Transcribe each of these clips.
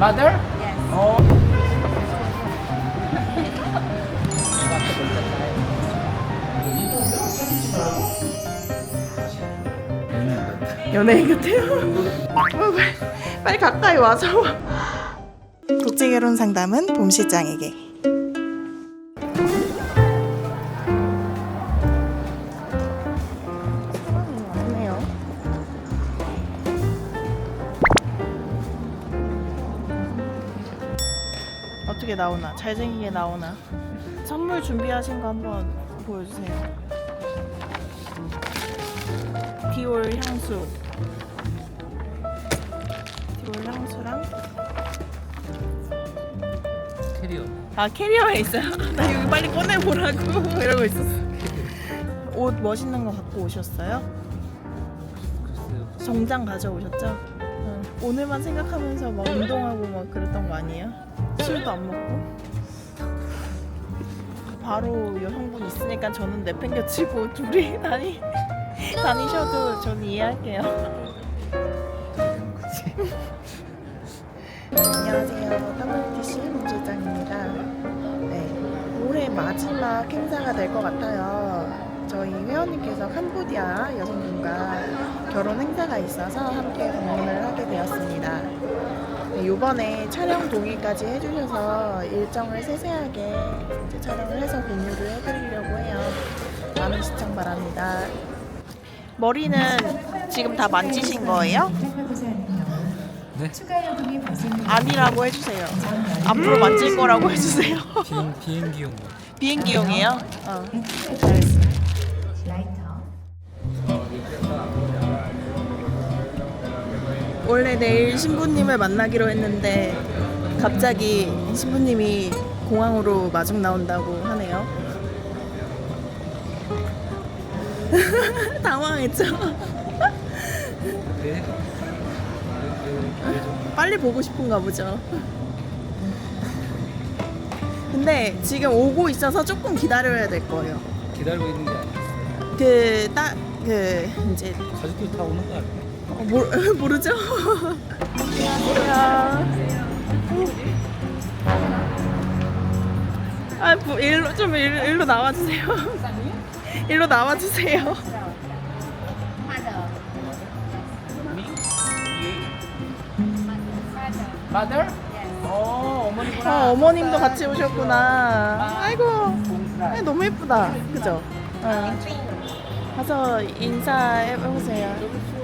Mother? Yes. Oh. 연예인 같아요. 어, 빨리, 빨리 가까이 와서. 국제결혼 상담은 봄 실장에게. 어떻게 나오나? 잘생기게 나오나? 선물 준비하신 거 한번 보여주세요. 디올 향수. 디올 향수랑 캐리어. 아 캐리어에 있어요. 나 여기 빨리 꺼내 보라고 이러고 있었어. 옷 멋있는 거 갖고 오셨어요? 정장 가져오셨죠? 응. 오늘만 생각하면서 막 운동하고 막 그랬던 거 아니에요? 술도 안 먹고? 바로 여성분 있으니까 저는 내팽겨치고 둘이 다니 다니셔도 전 이해할게요. 안녕하세요. WTC 문실장입니다. 네, 올해 마지막 행사가 될 것 같아요. 저희 회원님께서 캄보디아 여성분과 결혼 행사가 있어서 함께 방문을 하게 되었습니다. 네, 이번에 촬영 동의까지 해주셔서 일정을 세세하게 이제 촬영을 해서 공유를 해드리려고 해요. 많은 시청 바랍니다. 머리는 지금 다 만지신 거예요? 네. 아니라고 해주세요. 앞으로 만질 거라고 해주세요. 비행 비행기용. 비행기용이에요? 어. 원래 내일 신부님을 만나기로 했는데 갑자기 신부님이 공항으로 마중 나온다고 하네요. 당황했죠? 네. 빨리 보고 싶은가 보죠. 근데 지금 오고 있어서 조금 기다려야 될 거예요. 기다리고 있는 게 아니었어요. 그, 딱, 그, 이제, 가족들 다 오는 거 아니에요? 어, 모르, 모르죠? 아, 뭐, 일로, 좀 일, 일로 나와 주세요. 일로 나와 주세요. Mother? 어 어머니구나. 어, 어머님도 같이 오셨구나. 아이고, 아, 너무 예쁘다. 그죠? 어. 가서 인사해 보세요.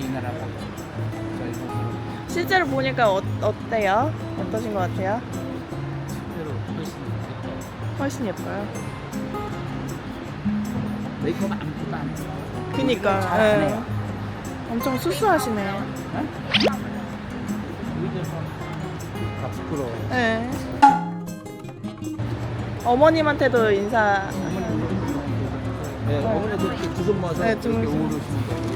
이 나라가. 저희 실제로 보니까 어, 어때요? 어떠신 것 같아요? 실제로 훨씬 예뻐. 훨씬 예뻐요. 메이크업 아무것도 안 했어. 그니까. 잘하네. 예. 엄청 수수하시네요. 오히려 다 부끄러워. 네. 어머님한테도 인사. 네, 어머니도 이렇게 두손 모아서 네, 이렇게. 오르시는 거예요.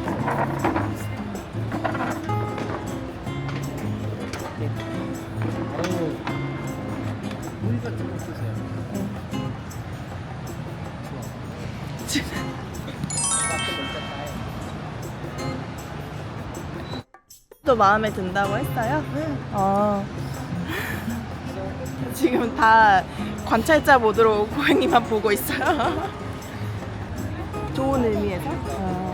또 마음에 든다고 했어요? 어. 지금 다 관찰자 모드로 고객님만 보고 있어요. 좋은 의미에서? 어.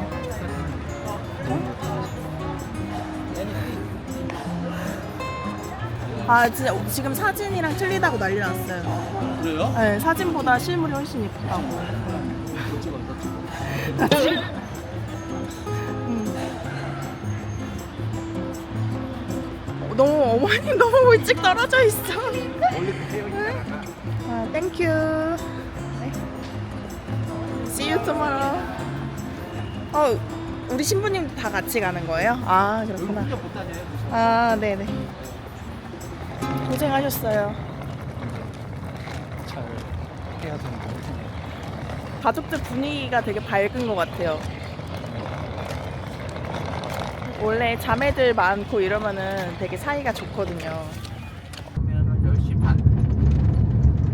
아 진짜 지금 사진이랑 틀리다고 난리 났어요. 그래요? 네, 사진보다 실물이 훨씬 예쁘다고. 음. 어, 너무 어머님 너무 일찍 떨어져 있어. 그래요. 아, 땡큐. 네. See you tomorrow. 어, 우리 신부님 다 같이 가는 거예요? 아, 그렇구나. 아, 네네. 고생하셨어요. 잘 해야 되는 거 같은데. 가족들 분위기가 되게 밝은 것 같아요. 원래 자매들 많고 이러면은 되게 사이가 좋거든요. 그러면 10시 반,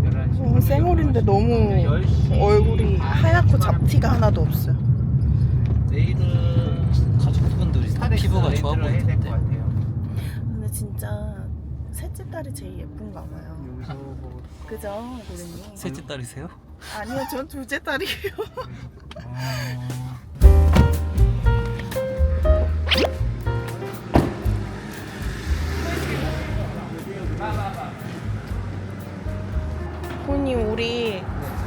11시. 오, 쌩얼인 근데 너무 얼굴이 하얗고 잡티가 하나도 없어요. 내일은 가족분들이 피부가 좋아 보이던데. 근데 진짜 셋째 딸이 제일 예쁜가 봐요. 뭐 그죠, 고객님? 셋째 딸이세요? 아니요, 전 둘째 딸이에요. 고객님, 우리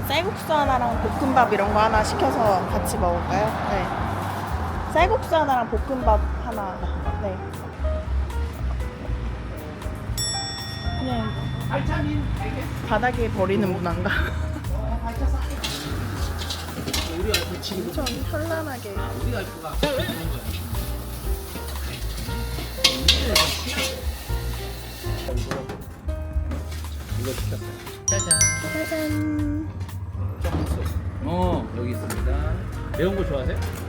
쌀국수 하나랑 볶음밥 이런 거 하나 시켜서 같이 먹을까요? 네. 쌀국수 하나랑 볶음밥 하나. 네. 그냥 바닥에 버리는 문화인가? 엄청 현란하게. 이거 시켰어요. 짜잔. 짜잔. 어 여기 있습니다. 매운 거 좋아하세요?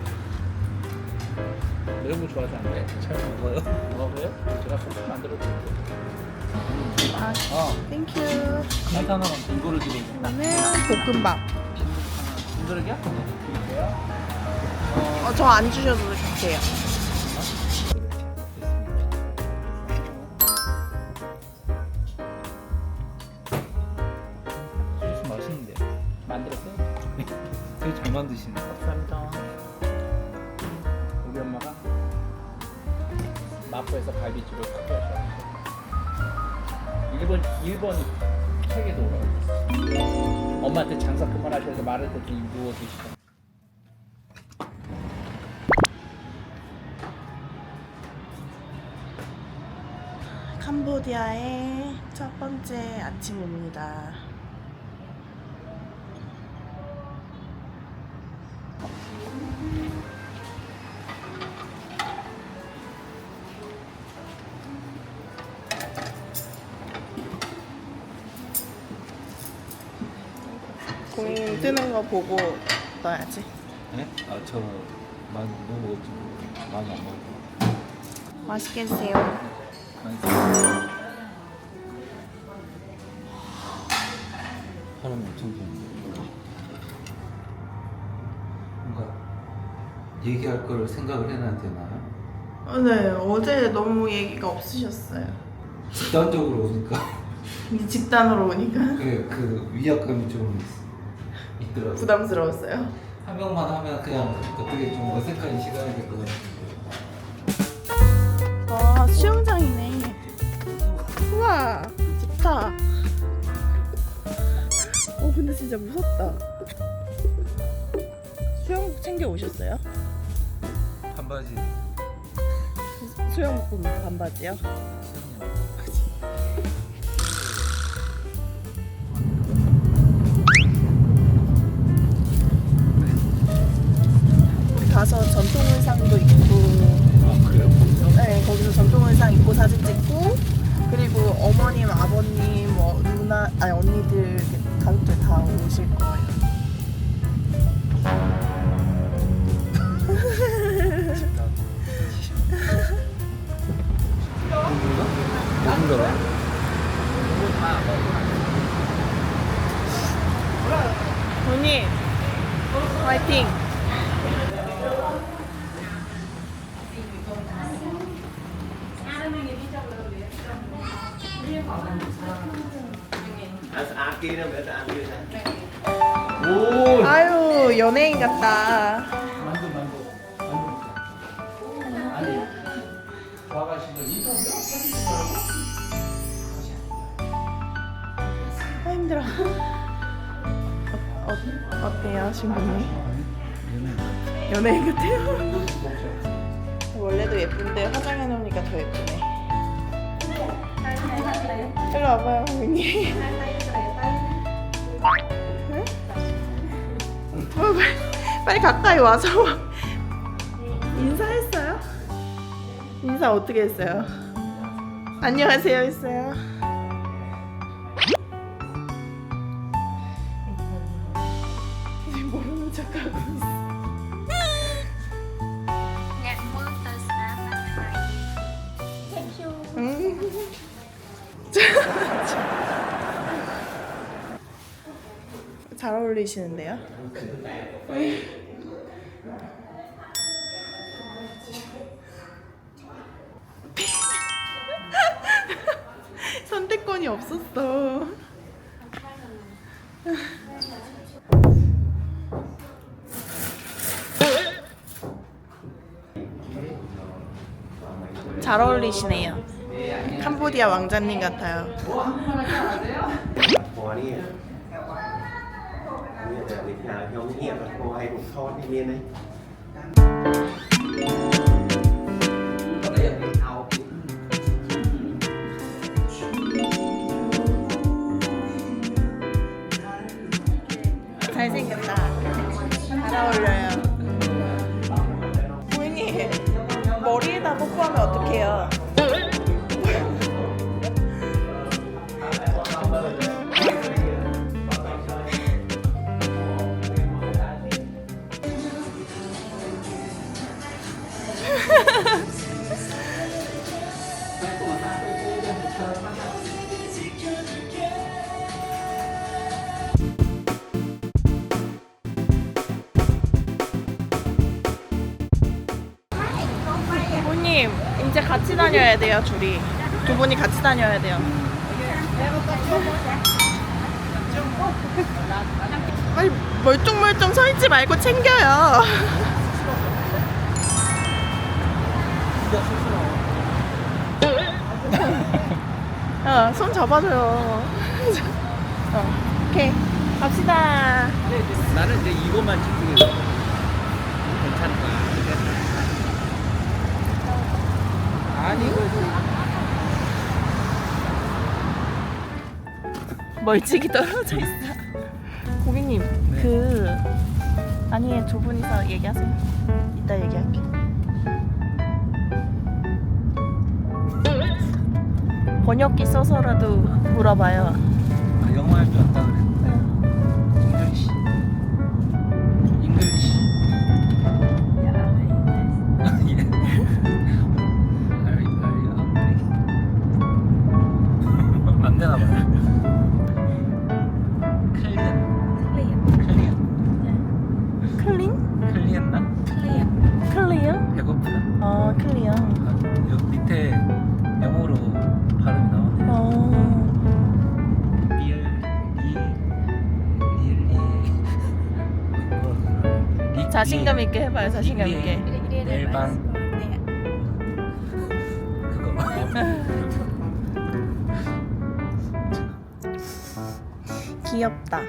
매운 거 좋아하지 않나요? 잘 먹어요. 먹어요? 제가 소스 만들어 드릴게요. 아, 어, 땡큐. 간단한 이거를 드리겠습니다. 이거는 볶음밥. 이거를요? 드릴게요. 어, 저 안 주셔도 돼요. 소스 맛있는데 만들었어요? 되게 잘 만드시네. 감사합니다. 우리 엄마가 마포에서 갈비집을 크게. 일본 일본 책에도 올라왔어요. 엄마한테 장사 그만하셔서 말을 듣더니 누워 계시다. 캄보디아의 첫 번째 아침입니다. 뜨는 거 보고 넣어야지. 네? 아, 저 많이 뭐 먹었지? 많이 안 먹어. 맛있게 드세요. 많이 먹어. 사람이 엄청 좋은데. 뭔가 얘기할 걸 생각을 해놔야 되나요? 어, 네, 어제 너무 얘기가 없으셨어요. 집단적으로 오니까 이 집단으로 오니까 그, 그 위압감이 좀 있- 있더라고요. 부담스러웠어요. 한 명만 하면 그냥 어떻게 좀 어색한 시간이 될것 같은데. 아 수영장이네. 우와 좋다. 오 근데 진짜 무섭다. 수영복 챙겨 오셨어요? 반바지 수영복 반바지요? 우리 가서 전통 의상도 입고 아 그래요? 네, 거기서 전통 의상 입고 사진 찍고 그리고 어머님, 아버님, 뭐 누나, 아니 언니들 이렇게 가족들 다 오실 거예요. 연예인 같다. 만두 만두 만두 아니 와가지고 인터뷰 아 힘들어. 어, 어, 어때요 신부님? 연예인 같아요? 원래도 예쁜데 화장해 놓으니까 더 예쁘네. 일로 와봐요, 언니. 빨리 가까이 와서 인사했어요? 인사 어떻게 했어요? 안녕하세요 했어요. 어울리시는데요? 선택권이 없었어. 잘 어울리시네요. 캄보디아 왕자님 같아요. หนาวเหี่ยวเงียบอะโอ้ให้ผมทอดไอ้เนี่ยนะ 돼요 둘이. 두 분이 같이 다녀야 돼요. 아니 멀뚱멀뚱 서 있지 말고 챙겨요. 어, 손 잡아줘요. 어, 오케이. 갑시다. 나는 이제 이것만 괜찮은 거야. 아니 그 멀찍이 떨어져 있어. 고객님, 그 아니 두 분이서 얘기하세요. 이따 얘기할게. 번역기 써서라도 물어봐요. 아, 영어 할줄 자신감 있게 해봐요. 자신감 있게. 멜방 그거 귀엽다.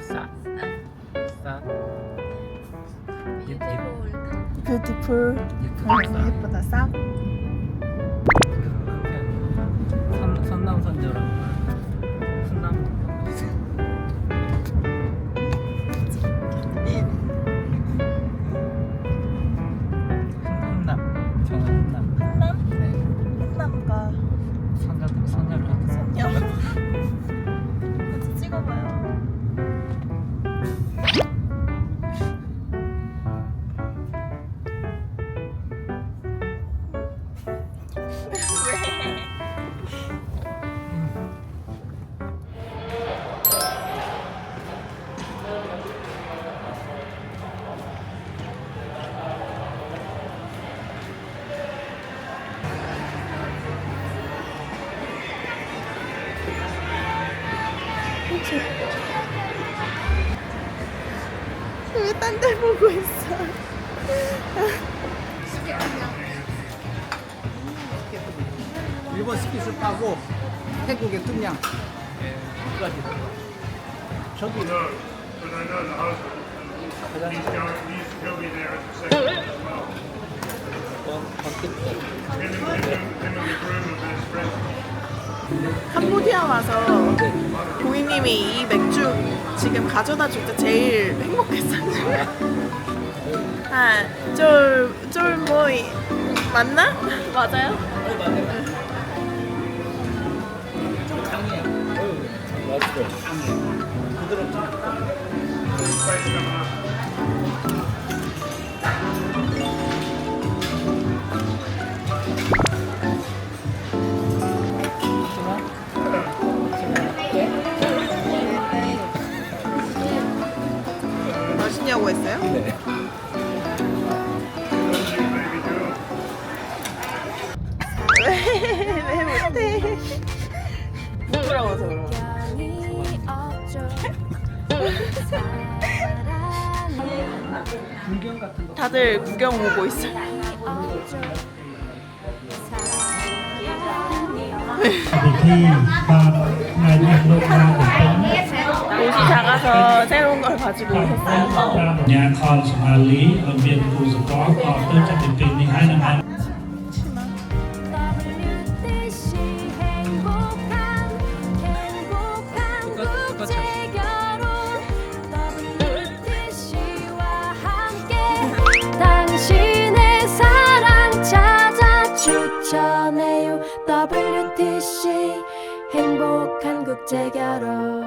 싸싸 예쁘다 뷰티풀. 예쁘다 어, 예쁘다. 싹. 선 선남선저랑 왜 딴 데 보고 있어? 일본 스키스파고 태국의 뚱냥 두 가지. 저기. 어, 바뀌었다. 캄보디아 와서 고객님이 이 맥주 지금 가져다 줄 때 제일 행복했어요. 아, 쫄, 쫄모이 맞나? 맞아요? 좀 강해요. 맛있어. 강해. 부드럽지. 하려고 했어요? 네. 왜 못해? 부끄러워서 그런 거. 풍경 같은 거. 다들 구경 오고 있어요. 작아서 새로운 걸 가지고 오셨어요. nhà kho Hà Lý ở viện Phù Dục có có tới trong tiền tiền 12 năm hai. 추천해요 WTC 행복한 국제 결혼